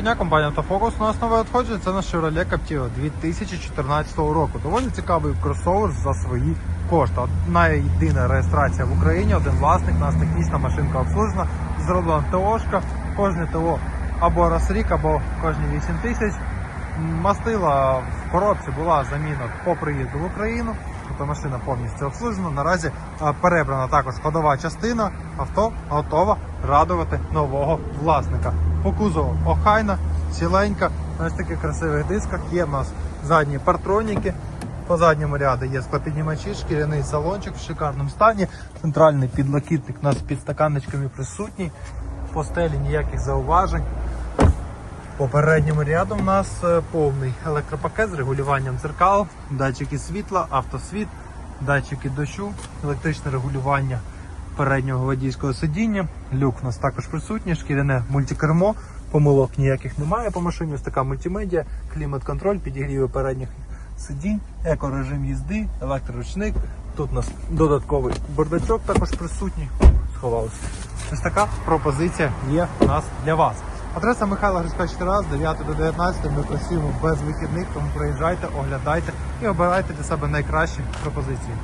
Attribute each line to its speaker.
Speaker 1: Дня компанія Автофокус у нас нове надходження. Це наш Chevrolet Captiva 2014 року. Доволі цікавий кросовер за свої кошти. Одна єдина реєстрація в Україні, один власник, у нас технічна машинка обслужена, зроблена ТОшка, кожне ТО або раз рік, або кожні 8 тисяч. Мастила в коробці була заміна по приїзду в Україну. Тобто машина повністю обслужена. Наразі перебрана також ходова частина. Авто готова радувати нового власника. По кузову охайна, ціленька, на ось таких красивих дисках. Є в нас задні партроніки. По задньому ряду є склопіднімачі, шкіряний салончик в шикарному стані. Центральний підлокітник у нас з підстаканничками присутній. По стелі ніяких зауважень. По передньому ряду у нас е, повний електропакет з регулюванням дзеркал, датчики світла, автосвіт, датчики дощу, електричне регулювання переднього водійського сидіння. Люк у нас також присутній, шкіряне мультикермо, помилок ніяких немає по машині. Ось така мультимедіа, клімат-контроль, підігріви передніх сидінь, екорежим їзди, електроручник. Тут у нас додатковий бардачок також присутній. Сховався. Ось така пропозиція є у нас для вас. Адреса Михайла Грицька 4 з 9 до 19 ми працюємо без вихідних, тому приїжджайте, оглядайте і обирайте для себе найкращі пропозиції.